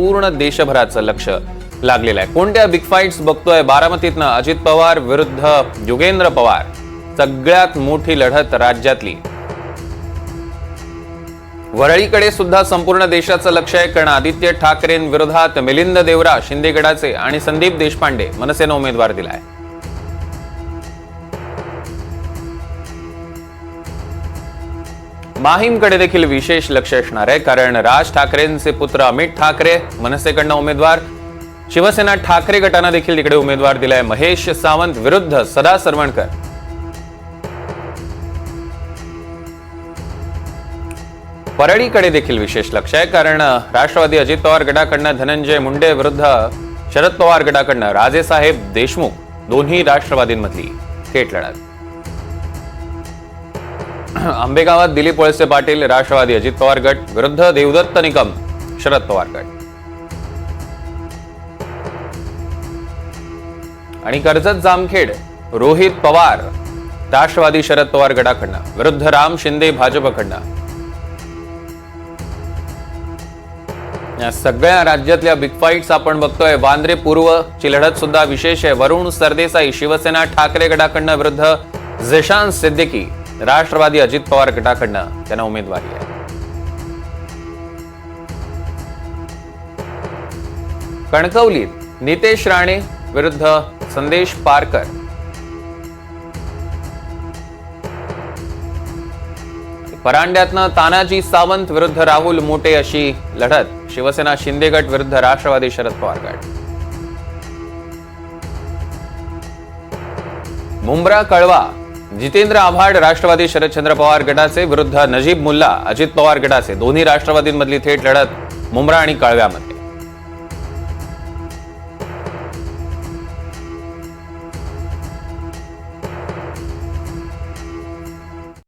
पूर्ण देशभराचं लक्ष लागलेलं आहे. कोणत्या बिग फाईट्स बघतोय? बारामतीतनं अजित पवार विरुद्ध युगेंद्र पवार. सगळ्यात मोठी लढत राज्यातली. वरळीकडे सुद्धा संपूर्ण देशाचं लक्ष आहे. कारण आदित्य ठाकरेंविरोधात मिलिंद देवरा शिंदेगडाचे आणि संदीप देशपांडे मनसेनं उमेदवार दिलाय. माहीमकडे देखील विशेष लक्ष असणार आहे कारण राज ठाकरेंचे पुत्र अमित ठाकरे मनसेकडनं उमेदवार शिवसेना ठाकरे गटानं देखील तिकडे उमेदवार दिलाय महेश सावंत विरुद्ध सदा सरवणकर. परळीकडे देखील विशेष लक्ष आहे कारण राष्ट्रवादी अजित पवार गटाकडनं धनंजय मुंडे विरुद्ध शरद पवार गटाकडनं राजेसाहेब देशमुख दोन्ही राष्ट्रवादींमधली थेट लढत. आंबेगावात दिलीप वळसे पाटील राष्ट्रवादी अजित पवार गट विरुद्ध देवदत्त निकम शरद पवार गट. आणि कर्जत जामखेड रोहित पवार राष्ट्रवादी शरद पवार गटाकडनं विरुद्ध राम शिंदे भाजपकडनं. या सगळ्या राज्यातल्या बिग फाईट्स आपण बघतोय. वांद्रे पूर्व ची लढत सुद्धा विशेष आहे. वरुण सरदेसाई शिवसेना ठाकरे गटाकडनं विरुद्ध झेशान सिद्दीकी. राष्ट्रवादी अजित पवार गटाकडनं त्यांना उमेदवारी आहे. कणकवलीत नितेश राणे विरुद्ध संदेश पारकर. परांड्यातनं तानाजी सावंत विरुद्ध राहुल मोटे अशी लढत शिवसेना शिंदे गट विरुद्ध राष्ट्रवादी शरद पवार गट. मुंब्रा कळवा जितेंद्र आव्हाड राष्ट्रवादी शरदचंद्र पवार गटाचे विरुद्ध नजीब मुल्ला अजित पवार गटाचे दोन्ही राष्ट्रवादींमधली थेट लढत मुंब्रा आणि कळव्यामध्ये.